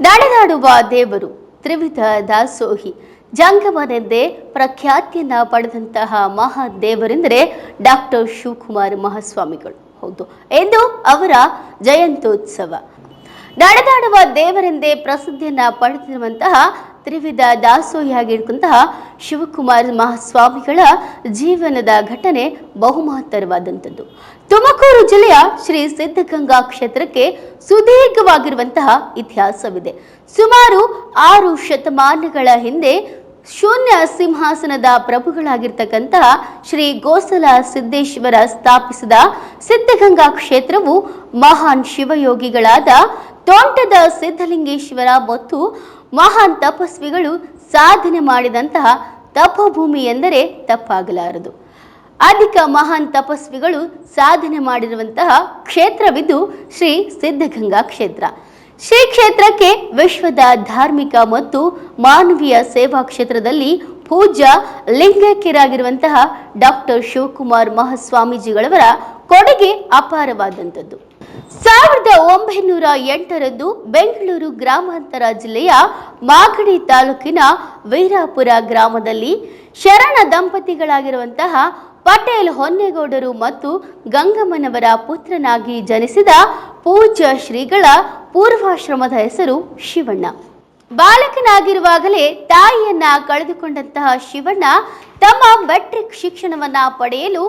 ನಡೆದಾಡುವ ದೇವರು ತ್ರಿವಿಧ ದಾಸೋಹಿ. ಜಂಗಮನೆಂದೇ ಪ್ರಖ್ಯಾತಿಯನ್ನ ಪಡೆದಂತಹ ಮಹಾದೇವರೆಂದರೆ ಡಾಕ್ಟರ್ ಶಿವಕುಮಾರ್ ಮಹಾಸ್ವಾಮಿಗಳು. ಹೌದು, ಎಂದು ಅವರ ಜಯಂತ್ಯೋತ್ಸವ. ನಡೆದಾಡುವ ದೇವರೆಂದೇ ಪ್ರಸಿದ್ಧಿಯನ್ನ ಪಡೆದಿರುವಂತಹ ತ್ರಿವಿಧ ದಾಸೋಹಿಯಾಗಿರುವಂತಹ ಶಿವಕುಮಾರ್ ಮಹಾಸ್ವಾಮಿಗಳ ಜೀವನದ ಘಟನೆ ಬಹುಮಹತ್ತರವಾದಂಥದ್ದು. ತುಮಕೂರು ಜಿಲ್ಲೆಯ ಶ್ರೀ ಸಿದ್ಧಗಂಗಾ ಕ್ಷೇತ್ರಕ್ಕೆ ಸುದೀರ್ಘವಾಗಿರುವಂತಹ ಇತಿಹಾಸವಿದೆ. ಸುಮಾರು ಆರು ಶತಮಾನಗಳ ಹಿಂದೆ ಶೂನ್ಯ ಸಿಂಹಾಸನದ ಪ್ರಭುಗಳಾಗಿರ್ತಕ್ಕಂತಹ ಶ್ರೀ ಗೋಸಲ ಸಿದ್ದೇಶ್ವರ ಸ್ಥಾಪಿಸಿದ ಸಿದ್ಧಗಂಗಾ ಕ್ಷೇತ್ರವು ಮಹಾನ್ ಶಿವಯೋಗಿಗಳಾದ ತೋಂಟದ ಸಿದ್ಧಲಿಂಗೇಶ್ವರ ಮತ್ತು ಮಹಾನ್ ತಪಸ್ವಿಗಳು ಸಾಧನೆ ಮಾಡಿದಂತಹ ತಪೋಭೂಮಿ ಎಂದರೆ ತಪ್ಪಾಗಲಾರದು. ಅಧಿಕ ಮಹಾನ್ ತಪಸ್ವಿಗಳು ಸಾಧನೆ ಮಾಡಿರುವಂತಹ ಕ್ಷೇತ್ರವಿದ್ದು ಶ್ರೀ ಸಿದ್ಧಗಂಗಾ ಕ್ಷೇತ್ರ. ಶ್ರೀ ಕ್ಷೇತ್ರಕ್ಕೆ ವಿಶ್ವದ ಧಾರ್ಮಿಕ ಮತ್ತು ಮಾನವೀಯ ಸೇವಾ ಕ್ಷೇತ್ರದಲ್ಲಿ ಪೂಜ್ಯ ಲಿಂಗೈಕ್ಯರಾಗಿರುವಂತಹ ಡಾಕ್ಟರ್ ಶಿವಕುಮಾರ್ ಮಹಾಸ್ವಾಮೀಜಿಗಳವರ ಕೊಡುಗೆ ಅಪಾರವಾದಂಥದ್ದು. ಸಾವಿರದ ಒಂಬೈನೂರ ಎಂಟರಂದು ಬೆಂಗಳೂರು ಗ್ರಾಮಾಂತರ ಜಿಲ್ಲೆಯ ಮಾಗಡಿ ತಾಲೂಕಿನ ವೀರಾಪುರ ಗ್ರಾಮದಲ್ಲಿ ಶರಣ ದಂಪತಿಗಳಾಗಿರುವಂತಹ ಪಟೇಲ್ ಹೊನ್ನೇಗೌಡರು ಮತ್ತು ಗಂಗಮ್ಮನವರ ಪುತ್ರನಾಗಿ ಜನಿಸಿದ ಪೂಜ್ಯ ಶ್ರೀಗಳ ಪೂರ್ವಾಶ್ರಮದ ಹೆಸರು ಶಿವಣ್ಣ. ಬಾಲಕನಾಗಿರುವಾಗಲೇ ತಾಯಿಯನ್ನ ಕಳೆದುಕೊಂಡಂತಹ ಶಿವಣ್ಣ ತಮ್ಮ ಮೆಟ್ರಿಕ್ ಶಿಕ್ಷಣವನ್ನ ಪಡೆಯಲು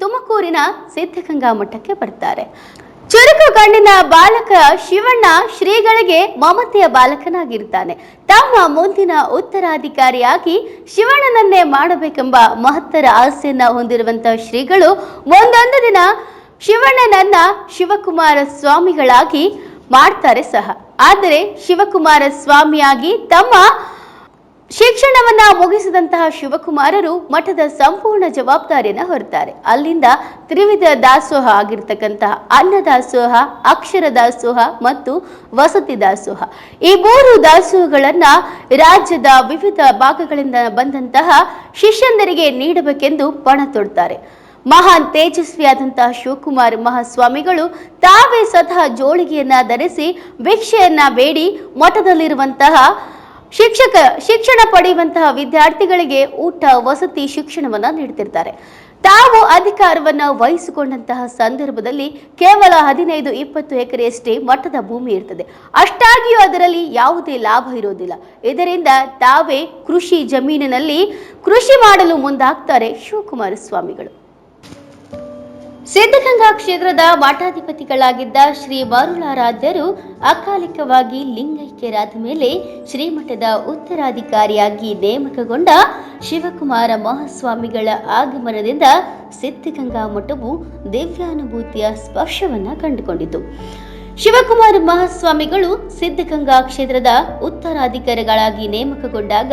ತುಮಕೂರಿನ ಸಿದ್ಧಗಂಗಾ ಮಠಕ್ಕೆ ಬರ್ತಾರೆ. ಗಂಡಿನ ಬಾಲಕ ಶಿವಣ್ಣ ಶ್ರೀಗಳಿಗೆ ಮಮತೆಯ ಬಾಲಕನಾಗಿರ್ತಾನೆ ತಮ್ಮ ಮುಂದಿನ ಉತ್ತರಾಧಿಕಾರಿಯಾಗಿ ಶಿವಣ್ಣನನ್ನೇ ಮಾಡಬೇಕೆಂಬ ಮಹತ್ತರ ಆಸೆಯನ್ನ ಹೊಂದಿರುವಂತಹ ಶ್ರೀಗಳು ಒಂದೊಂದು ದಿನ ಶಿವಣ್ಣನನ್ನ ಶಿವಕುಮಾರ ಸ್ವಾಮಿಗಳಾಗಿ ಮಾಡ್ತಾರೆ ಸಹ. ಆದರೆ ಶಿವಕುಮಾರ ಸ್ವಾಮಿಯಾಗಿ ತಮ್ಮ ಶಿಕ್ಷಣವನ್ನ ಮುಗಿಸಿದಂತಹ ಶಿವಕುಮಾರರು ಮಠದ ಸಂಪೂರ್ಣ ಜವಾಬ್ದಾರಿಯನ್ನು ಹೊರತಾರೆ. ಅಲ್ಲಿಂದ ತ್ರಿವಿಧ ದಾಸೋಹ ಆಗಿರ್ತಕ್ಕಂತಹ ಅನ್ನ ದಾಸೋಹ, ಅಕ್ಷರ ದಾಸೋಹ ಮತ್ತು ವಸತಿ ದಾಸೋಹ. ಈ ಮೂರು ದಾಸೋಹಗಳನ್ನ ರಾಜ್ಯದ ವಿವಿಧ ಭಾಗಗಳಿಂದ ಬಂದಂತಹ ಶಿಷ್ಯಂದರಿಗೆ ನೀಡಬೇಕೆಂದು ಪಣ ತೊಡ್ತಾರೆ. ಮಹಾನ್ ತೇಜಸ್ವಿಯಾದಂತಹ ಶಿವಕುಮಾರ್ ಮಹಾಸ್ವಾಮಿಗಳು ತಾವೇ ಸ್ವತಃ ಜೋಳಿಗೆಯನ್ನ ಧರಿಸಿ ಭಿಕ್ಷೆಯನ್ನ ಬೇಡಿ ಮಠದಲ್ಲಿರುವಂತಹ ಶಿಕ್ಷಕ ಶಿಕ್ಷಣ ಪಡೆಯುವಂತಹ ವಿದ್ಯಾರ್ಥಿಗಳಿಗೆ ಊಟ, ವಸತಿ ಶಿಕ್ಷಣವನ್ನ ನೀಡುತ್ತಿರ್ತಾರೆ ತಾವು ಅಧಿಕಾರವನ್ನ ವಹಿಸಿಕೊಂಡಂತಹ ಸಂದರ್ಭದಲ್ಲಿ ಕೇವಲ ಹದಿನೈದು, ಇಪ್ಪತ್ತು ಎಕರೆಯಷ್ಟೇ ಮಠದ ಭೂಮಿ ಇರ್ತದೆ. ಅಷ್ಟಾಗಿಯೂ ಅದರಲ್ಲಿ ಯಾವುದೇ ಲಾಭ ಇರೋದಿಲ್ಲ. ಇದರಿಂದ ತಾವೇ ಕೃಷಿ ಜಮೀನಿನಲ್ಲಿ ಕೃಷಿ ಮಾಡಲು ಮುಂದಾಗ್ತಾರೆ ಶಿವಕುಮಾರ ಸ್ವಾಮಿಗಳು. ಸಿದ್ಧಗಂಗಾ ಕ್ಷೇತ್ರದ ಮಠಾಧಿಪತಿಗಳಾಗಿದ್ದ ಶ್ರೀ ಮರುಳಾರಾಧ್ಯರು ಅಕಾಲಿಕವಾಗಿ ಲಿಂಗೈಕ್ಯರಾದ ಮೇಲೆ ಶ್ರೀಮಠದ ಉತ್ತರಾಧಿಕಾರಿಯಾಗಿ ನೇಮಕಗೊಂಡ ಶಿವಕುಮಾರ ಮಹಾಸ್ವಾಮಿಗಳ ಆಗಮನದಿಂದ ಸಿದ್ಧಗಂಗಾ ಮಠವು ದಿವ್ಯಾನುಭೂತಿಯ ಸ್ಪರ್ಶವನ್ನ ಕಂಡುಕೊಂಡಿತು. ಶಿವಕುಮಾರ ಮಹಾಸ್ವಾಮಿಗಳು ಸಿದ್ಧಗಂಗಾ ಕ್ಷೇತ್ರದ ಉತ್ತರಾಧಿಕಾರಿಗಳಾಗಿ ನೇಮಕಗೊಂಡಾಗ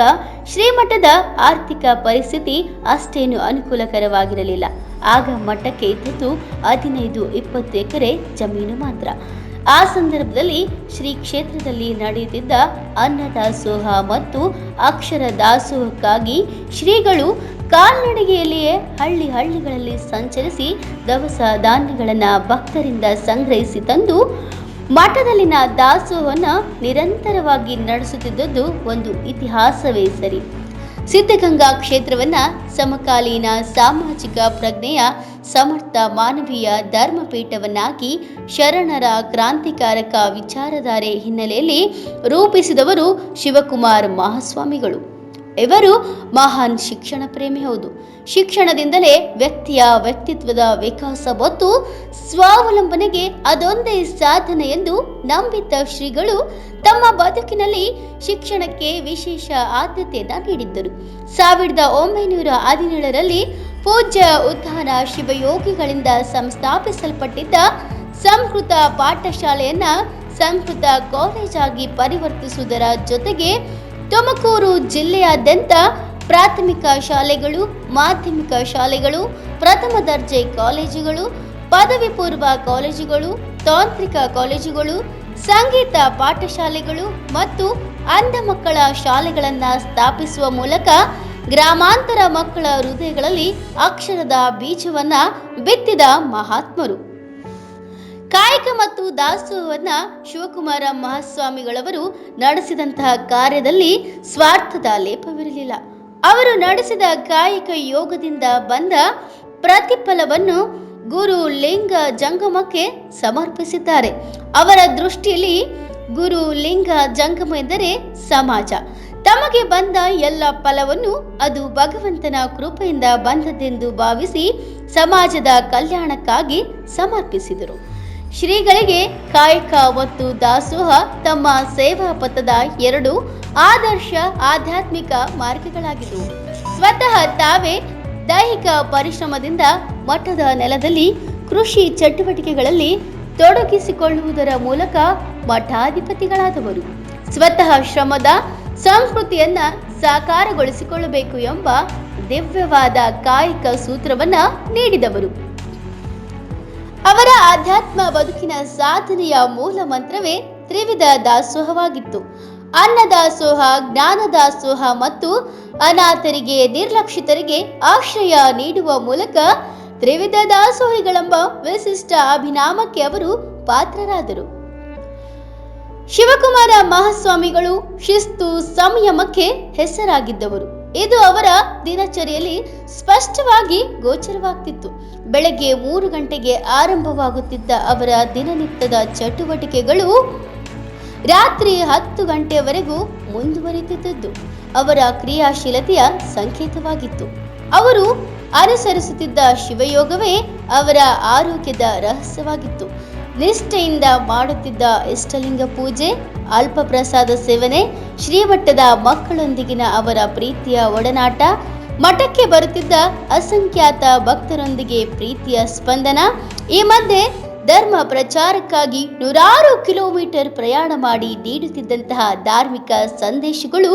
ಶ್ರೀಮಠದ ಆರ್ಥಿಕ ಪರಿಸ್ಥಿತಿ ಅಷ್ಟೇನು ಅನುಕೂಲಕರವಾಗಿರಲಿಲ್ಲ. ಆಗ ಮಠಕ್ಕೆ ಇದ್ದದ್ದು ಹದಿನೈದು, ಇಪ್ಪತ್ತು ಎಕರೆ ಜಮೀನು ಮಾತ್ರ. ಆ ಸಂದರ್ಭದಲ್ಲಿ ಶ್ರೀ ಕ್ಷೇತ್ರದಲ್ಲಿ ನಡೆಯುತ್ತಿದ್ದ ಅನ್ನದಾಸೋಹ ಮತ್ತು ಅಕ್ಷರ ದಾಸೋಹಕ್ಕಾಗಿ ಶ್ರೀಗಳು ಕಾಲ್ನಡಿಗೆಯಲ್ಲಿಯೇ ಹಳ್ಳಿ ಹಳ್ಳಿಗಳಲ್ಲಿ ಸಂಚರಿಸಿ ದವಸ ಧಾನ್ಯಗಳನ್ನು ಭಕ್ತರಿಂದ ಸಂಗ್ರಹಿಸಿ ತಂದು ಮಠದಲ್ಲಿನ ದಾಸೋಹವನ್ನು ನಿರಂತರವಾಗಿ ನಡೆಸುತ್ತಿದ್ದದ್ದು ಒಂದು ಇತಿಹಾಸವೇ ಸರಿ. ಸಿದ್ಧಗಂಗಾ ಕ್ಷೇತ್ರವನ್ನು ಸಮಕಾಲೀನ ಸಾಮಾಜಿಕ ಪ್ರಜ್ಞೆಯ ಸಮರ್ಥ ಮಾನವೀಯ ಧರ್ಮಪೀಠವನ್ನಾಗಿ ಶರಣರ ಕ್ರಾಂತಿಕಾರಕ ವಿಚಾರಧಾರೆ ಹಿನ್ನೆಲೆಯಲ್ಲಿ ರೂಪಿಸಿದವರು ಶಿವಕುಮಾರ್ ಮಹಾಸ್ವಾಮಿಗಳು. ಇವರು ಮಹಾನ್ ಶಿಕ್ಷಣ ಪ್ರೇಮಿ ಹೌದು. ಶಿಕ್ಷಣದಿಂದಲೇ ವ್ಯಕ್ತಿಯ ವ್ಯಕ್ತಿತ್ವದ ವಿಕಾಸ ಮತ್ತು ಸ್ವಾವಲಂಬನೆಗೆ ಅದೊಂದೇ ಸಾಧನೆ ಎಂದು ನಂಬಿದ್ದ ಶ್ರೀಗಳು ತಮ್ಮ ಬದುಕಿನಲ್ಲಿ ಶಿಕ್ಷಣಕ್ಕೆ ವಿಶೇಷ ಆದ್ಯತೆಯನ್ನು ನೀಡಿದ್ದರು. ಸಾವಿರದ ಒಂಬೈನೂರ ಹದಿನೇಳರಲ್ಲಿ ಪೂಜ್ಯ ಉದ್ಧಾನ ಶಿವಯೋಗಿಗಳಿಂದ ಸಂಸ್ಥಾಪಿಸಲ್ಪಟ್ಟಿದ್ದ ಸಂಸ್ಕೃತ ಪಾಠಶಾಲೆಯನ್ನ ಸಂಸ್ಕೃತ ಕಾಲೇಜಾಗಿ ಪರಿವರ್ತಿಸುವುದರ ಜೊತೆಗೆ ತುಮಕೂರು ಜಿಲ್ಲೆಯಾದ್ಯಂತ ಪ್ರಾಥಮಿಕ ಶಾಲೆಗಳು, ಮಾಧ್ಯಮಿಕ ಶಾಲೆಗಳು, ಪ್ರಥಮ ದರ್ಜೆ ಕಾಲೇಜುಗಳು ಪದವಿ ಪೂರ್ವ ಕಾಲೇಜುಗಳು, ತಾಂತ್ರಿಕ ಕಾಲೇಜುಗಳು, ಸಂಗೀತ ಪಾಠಶಾಲೆಗಳು ಮತ್ತು ಅಂಧ ಮಕ್ಕಳ ಶಾಲೆಗಳನ್ನು ಸ್ಥಾಪಿಸುವ ಮೂಲಕ ಗ್ರಾಮಾಂತರ ಮಕ್ಕಳ ಹೃದಯಗಳಲ್ಲಿ ಅಕ್ಷರದ ಬೀಜವನ್ನ ಬಿತ್ತಿದ ಮಹಾತ್ಮರು. ಕಾಯಕ ಮತ್ತು ದಾಸೋಹವನ್ನ ಶಿವಕುಮಾರ ಮಹಾಸ್ವಾಮಿಗಳವರು ನಡೆಸಿದಂತಹ ಕಾರ್ಯದಲ್ಲಿ ಸ್ವಾರ್ಥದ ಲೇಪವಿರಲಿಲ್ಲ. ಅವರು ನಡೆಸಿದ ಕಾಯಕ ಯೋಗದಿಂದ ಬಂದ ಪ್ರತಿಫಲವನ್ನು ಗುರು ಲಿಂಗ ಜಂಗಮಕ್ಕೆ ಸಮರ್ಪಿಸಿದ್ದಾರೆ. ಅವರ ದೃಷ್ಟಿಯಲ್ಲಿ ಗುರು ಲಿಂಗ ಜಂಗಮ ಎಂದರೆ ಸಮಾಜ. ತಮಗೆ ಬಂದ ಎಲ್ಲ ಫಲವನ್ನು ಅದು ಭಗವಂತನ ಕೃಪೆಯಿಂದ ಬಂದದ್ದೆಂದು ಭಾವಿಸಿ ಸಮಾಜದ ಕಲ್ಯಾಣಕ್ಕಾಗಿ ಸಮರ್ಪಿಸಿದರು. ಶ್ರೀಗಳಿಗೆ ಕಾಯಕ ಮತ್ತು ದಾಸೋಹ, ತಮ್ಮ ಸೇವಾ ಪಥದ ಎರಡು ಆದರ್ಶ ಆಧ್ಯಾತ್ಮಿಕ ಮಾರ್ಗಗಳಾಗಿದ್ದವು ಸ್ವತಃ ತಾವೇ ದೈಹಿಕ ಪರಿಶ್ರಮದಿಂದ ಮಠದ ನೆಲದಲ್ಲಿ ಕೃಷಿ ಚಟುವಟಿಕೆಗಳಲ್ಲಿ ತೊಡಗಿಸಿಕೊಳ್ಳುವುದರ ಮೂಲಕ ಮಠಾಧಿಪತಿಗಳಾದವರು. ಸ್ವತಃ ಶ್ರಮದ ಸಂಸ್ಕೃತಿಯನ್ನ ಸಾಕಾರಗೊಳಿಸಿಕೊಳ್ಳಬೇಕು ಎಂಬ ದಿವ್ಯವಾದ ಕಾಯಕ ಸೂತ್ರವನ್ನ ನೀಡಿದವರು. ಅವರ ಆಧ್ಯಾತ್ಮ ಬದುಕಿನ ಸಾಧನೆಯ ಮೂಲ ಮಂತ್ರವೇ ತ್ರಿವಿಧ ದಾಸೋಹವಾಗಿತ್ತು. ಅನ್ನದಾಸೋಹ ಜ್ಞಾನದಾಸೋಹ ಮತ್ತು ಅನಾಥರಿಗೆ, ನಿರ್ಲಕ್ಷಿತರಿಗೆ ಆಶ್ರಯ ನೀಡುವ ಮೂಲಕ ತ್ರಿವಿಧ ದಾಸೋಹಿಗಳೆಂಬ ವಿಶಿಷ್ಟ ಅಭಿನಾಮಕ್ಕೆ ಅವರು ಪಾತ್ರರಾದರು. ಶಿವಕುಮಾರ ಮಹಾಸ್ವಾಮಿಗಳು ಶಿಸ್ತು ಸಂಯಮಕ್ಕೆ ಹೆಸರಾಗಿದ್ದವರು. ಇದು ಅವರ ದಿನಚರಿಯಲ್ಲಿ ಸ್ಪಷ್ಟವಾಗಿ ಗೋಚರವಾಗ್ತಿತ್ತು. ಬೆಳಗ್ಗೆ ಮೂರು ಗಂಟೆಗೆ ಆರಂಭವಾಗುತ್ತಿದ್ದ ಅವರ ದಿನನಿತ್ಯದ ಚಟುವಟಿಕೆಗಳು ರಾತ್ರಿ ಹತ್ತು ಗಂಟೆಯವರೆಗೂ ಮುಂದುವರಿಯುತ್ತಿದ್ದದ್ದು ಅವರ ಕ್ರಿಯಾಶೀಲತೆಯ ಸಂಕೇತವಾಗಿತ್ತು. ಅವರು ಅನುಸರಿಸುತ್ತಿದ್ದ ಶಿವಯೋಗವೇ ಅವರ ಆರೋಗ್ಯದ ರಹಸ್ಯವಾಗಿತ್ತು. ನಿಷ್ಠೆಯಿಂದ ಮಾಡುತ್ತಿದ್ದ ಇಷ್ಟಲಿಂಗ ಪೂಜೆ ಅಲ್ಪ ಪ್ರಸಾದ ಸೇವನೆ, ಶ್ರೀಮಠದ ಮಕ್ಕಳೊಂದಿಗಿನ ಅವರ ಪ್ರೀತಿಯ ಒಡನಾಟ, ಮಠಕ್ಕೆ ಬರುತ್ತಿದ್ದ ಅಸಂಖ್ಯಾತ ಭಕ್ತರೊಂದಿಗೆ ಪ್ರೀತಿಯ ಸ್ಪಂದನ, ಈ ಮಧ್ಯೆ ಧರ್ಮ ಪ್ರಚಾರಕ್ಕಾಗಿ ನೂರಾರು ಕಿಲೋಮೀಟರ್ ಪ್ರಯಾಣ ಮಾಡಿ ನೀಡುತ್ತಿದ್ದಂತಹ ಧಾರ್ಮಿಕ ಸಂದೇಶಗಳು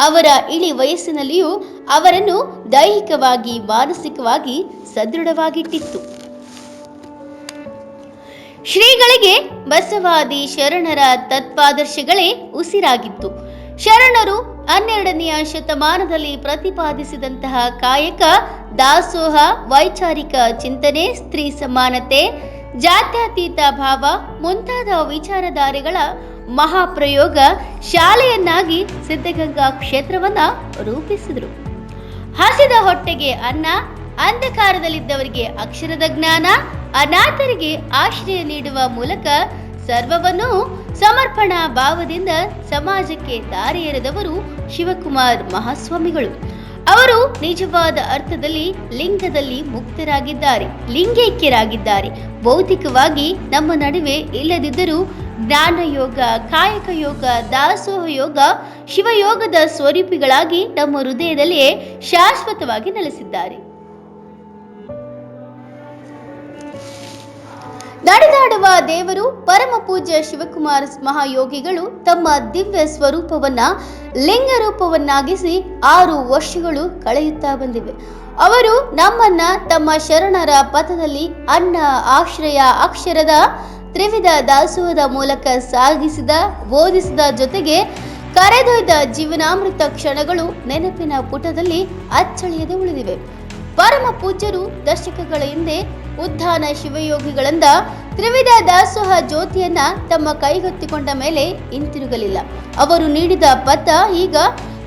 ಅವರ ಇಳಿ ವಯಸ್ಸಿನಲ್ಲಿಯೂ ಅವರನ್ನು ದೈಹಿಕವಾಗಿ, ಮಾನಸಿಕವಾಗಿ ಸದೃಢವಾಗಿಟ್ಟಿತ್ತು. ಶ್ರೀಗಳಿಗೆ ಬಸವಾದಿ ಶರಣರ ತತ್ವಾದರ್ಶಗಳೇ ಉಸಿರಾಗಿತ್ತು. ಶರಣರು ಹನ್ನೆರಡನೆಯ ಶತಮಾನದಲ್ಲಿ ಪ್ರತಿಪಾದಿಸಿದಂತಹ ಕಾಯಕ, ದಾಸೋಹ, ವೈಚಾರಿಕ ಚಿಂತನೆ, ಸ್ತ್ರೀ ಸಮಾನತೆ, ಜಾತ್ಯತೀತ ಭಾವ ಮುಂತಾದ ವಿಚಾರಧಾರೆಗಳ ಮಹಾಪ್ರಯೋಗ ಶಾಲೆಯನ್ನಾಗಿ ಸಿದ್ಧಗಂಗಾ ಕ್ಷೇತ್ರವನ್ನ ರೂಪಿಸಿದರು. ಹಸಿದ ಹೊಟ್ಟೆಗೆ ಅನ್ನ, ಅಂಧಕಾರದಲ್ಲಿದ್ದವರಿಗೆ ಅಕ್ಷರದ ಜ್ಞಾನ ಅನಾಥರಿಗೆ ಆಶ್ರಯ ನೀಡುವ ಮೂಲಕ ಸರ್ವವನ್ನು ಸಮರ್ಪಣಾ ಭಾವದಿಂದ ಸಮಾಜಕ್ಕೆ ದಾರಿ ಎರೆದವರು ಶಿವಕುಮಾರ್ ಮಹಾಸ್ವಾಮಿಗಳು. ಅವರು ನಿಜವಾದ ಅರ್ಥದಲ್ಲಿ ಲಿಂಗದಲ್ಲಿ ಮುಕ್ತರಾಗಿದ್ದಾರೆ, ಲಿಂಗೈಕ್ಯರಾಗಿದ್ದಾರೆ. ಭೌತಿಕವಾಗಿ ನಮ್ಮ ನಡುವೆ ಇಲ್ಲದಿದ್ದರೂ ಜ್ಞಾನ ಯೋಗ ಕಾಯಕ ಯೋಗ ದಾಸೋಹ ಯೋಗ ಶಿವಯೋಗದ ಸ್ವರೂಪಿಗಳಾಗಿ ನಮ್ಮ ಹೃದಯದಲ್ಲಿಯೇ ಶಾಶ್ವತವಾಗಿ ನೆಲೆಸಿದ್ದಾರೆ. ನಡೆದಾಡುವ ದೇವರು ಪರಮ ಪೂಜ್ಯ ಶಿವಕುಮಾರ ಮಹಾಯೋಗಿಗಳು ತಮ್ಮ ದಿವ್ಯ ಸ್ವರೂಪವನ್ನ ಲಿಂಗ ರೂಪವನ್ನಾಗಿಸಿ ಆರು ವರ್ಷಗಳು ಕಳೆಯುತ್ತಾ ಬಂದಿವೆ. ಅವರು ನಮ್ಮನ್ನ ತಮ್ಮ ಶರಣರ ಪಥದಲ್ಲಿ ಅನ್ನ, ಆಶ್ರಯ, ಅಕ್ಷರದ ತ್ರಿವಿಧ ದಾಸೋಹದ ಮೂಲಕ ಸಾಗಿಸಿದ, ಬೋಧಿಸಿದ ಜೊತೆಗೆ ಕರೆದೊಯ್ದ ಜೀವನಾಮೃತ ಕ್ಷಣಗಳು ನೆನಪಿನ ಪುಟದಲ್ಲಿ ಅಚ್ಚಳಿಯದೆ ಉಳಿದಿವೆ. ಪರಮ ಪೂಜ್ಯರು ದಶಕಗಳ ಹಿಂದೆ ಉದ್ಧಾನ ಶಿವಯೋಗಿಗಳಿಂದ ತ್ರಿವಿಧ ದಾಸೋಹ ಜ್ಯೋತಿಯನ್ನ ತಮ್ಮ ಕೈಗೆತ್ತಿಕೊಂಡ ಮೇಲೆ ಹಿಂತಿರುಗಲಿಲ್ಲ. ಅವರು ನೀಡಿದ ಪಥ ಈಗ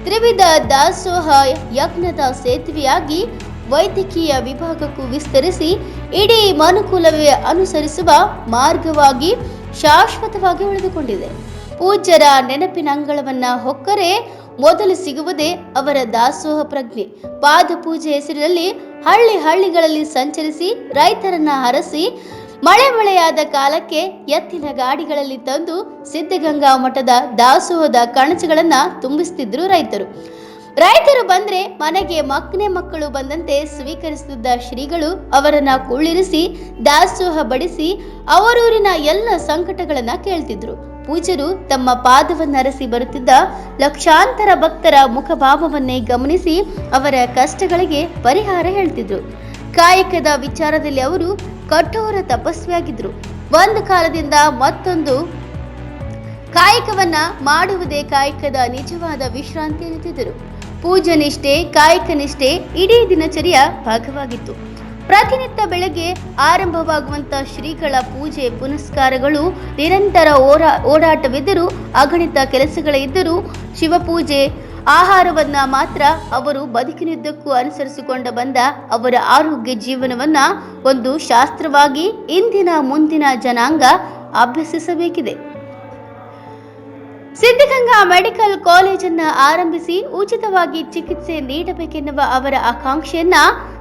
ತ್ರಿವಿಧ ದಾಸೋಹ ಯಜ್ಞದ ಸೇತುವೆಯಾಗಿ ವೈದ್ಯಕೀಯ ವಿಭಾಗಕ್ಕೂ ವಿಸ್ತರಿಸಿ ಇಡೀ ಮನುಕುಲವೇ ಅನುಸರಿಸುವ ಮಾರ್ಗವಾಗಿ ಶಾಶ್ವತವಾಗಿ ಉಳಿದುಕೊಂಡಿದೆ. ಪೂಜ್ಯರ ನೆನಪಿನ ಅಂಗಳವನ್ನ ಹೊಕ್ಕರೆ ಮೊದಲು ಸಿಗುವುದೇ ಅವರ ದಾಸೋಹ ಪ್ರಜ್ಞೆ. ಪಾದ ಪೂಜೆ ಹೆಸರಿನಲ್ಲಿ ಹಳ್ಳಿ ಹಳ್ಳಿಗಳಲ್ಲಿ ಸಂಚರಿಸಿ, ರೈತರನ್ನ ಹರಸಿ, ಮಳೆ ಮಳೆಯಾದ ಕಾಲಕ್ಕೆ ಎತ್ತಿನ ಗಾಡಿಗಳಲ್ಲಿ ತಂದು ಸಿದ್ಧಗಂಗಾ ಮಠದ ದಾಸೋಹದ ಕಣಜಗಳನ್ನ ತುಂಬಿಸ್ತಿದ್ರು ರೈತರು. ರೈತರು ಬಂದ್ರೆ ಮನೆಗೆ ಮಕ್ಕನೇ ಮಕ್ಕಳು ಬಂದಂತೆ ಸ್ವೀಕರಿಸುತ್ತಿದ್ದ ಶ್ರೀಗಳು ಅವರನ್ನ ಕುಳ್ಳಿರಿಸಿ, ದಾಸೋಹ ಬಡಿಸಿ, ಅವರೂರಿನ ಎಲ್ಲ ಸಂಕಟಗಳನ್ನ ಕೇಳ್ತಿದ್ರು. ಪೂಜರು ತಮ್ಮ ಪಾದವನ್ನರಸಿ ಬರುತ್ತಿದ್ದ ಲಕ್ಷಾಂತರ ಭಕ್ತರ ಮುಖಭಾವವನ್ನೇ ಗಮನಿಸಿ ಅವರ ಕಷ್ಟಗಳಿಗೆ ಪರಿಹಾರ ಹೇಳ್ತಿದ್ರು. ಕಾಯಕದ ವಿಚಾರದಲ್ಲಿ ಅವರು ಕಠೋರ ತಪಸ್ವಿಯಾಗಿದ್ರು. ಒಂದು ಕಾಲದಿಂದ ಮತ್ತೊಂದು ಕಾಯಕವನ್ನ ಮಾಡುವುದೇ ಕಾಯಕದ ನಿಜವಾದ ವಿಶ್ರಾಂತಿ ಎನ್ನುತ್ತಿದ್ದರು. ಪೂಜನಿಷ್ಠೆ ಕಾಯಕ ನಿಷ್ಠೆ ಇಡೀ ದಿನಚರಿಯ ಭಾಗವಾಗಿತ್ತು. ಪ್ರತಿನಿತ್ಯ ಬೆಳಗ್ಗೆ ಆರಂಭವಾಗುವಂತ ಶ್ರೀಗಳ ಪೂಜೆ ಪುನಸ್ಕಾರಗಳು, ನಿರಂತರ ಓರಾ, ಓಡಾಟವಿದ್ದರೂ, ಅಗಣಿತ ಕೆಲಸಗಳಿದ್ದರೂ ಶಿವಪೂಜೆ ಆಹಾರವನ್ನ ಮಾತ್ರ ಅವರು ಬದುಕಿನುದ್ದಕ್ಕೂ ಅನುಸರಿಸಿಕೊಂಡು ಬಂದ ಅವರ ಆರೋಗ್ಯ ಜೀವನವನ್ನ ಒಂದು ಶಾಸ್ತ್ರವಾಗಿ ಇಂದಿನ ಮುಂದಿನ ಜನಾಂಗ ಅಭ್ಯಸಿಸಬೇಕಿದೆ. ಸಿದ್ಧಗಂಗಾ ಮೆಡಿಕಲ್ ಕಾಲೇಜನ್ನು ಆರಂಭಿಸಿ ಉಚಿತವಾಗಿ ಚಿಕಿತ್ಸೆ ನೀಡಬೇಕೆನ್ನುವ ಅವರ ಆಕಾಂಕ್ಷೆಯನ್ನ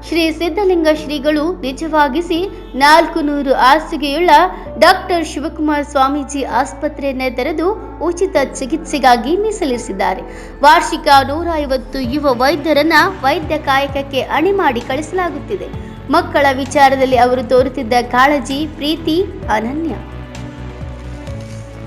ಶ್ರೀ ಸಿದ್ಧಲಿಂಗ ಶ್ರೀಗಳು ನಿಜವಾಗಿಸಿ ನಾಲ್ಕು ನೂರು ಹಾಸಿಗೆಯುಳ್ಳ ಡಾಕ್ಟರ್ ಶಿವಕುಮಾರ್ ಸ್ವಾಮೀಜಿ ಆಸ್ಪತ್ರೆಯನ್ನೇ ತೆರೆದು ಉಚಿತ ಚಿಕಿತ್ಸೆಗಾಗಿ ಮೀಸಲಿರಿಸಿದ್ದಾರೆ. ವಾರ್ಷಿಕ ನೂರ ಐವತ್ತು ಯುವ ವೈದ್ಯರನ್ನ ವೈದ್ಯ ಕಾಯಕಕ್ಕೆ ಅಣಿ ಮಾಡಿ ಕಳಿಸಲಾಗುತ್ತಿದೆ. ಮಕ್ಕಳ ವಿಚಾರದಲ್ಲಿ ಅವರು ತೋರುತ್ತಿದ್ದ ಕಾಳಜಿ, ಪ್ರೀತಿ, ಅನನ್ಯ.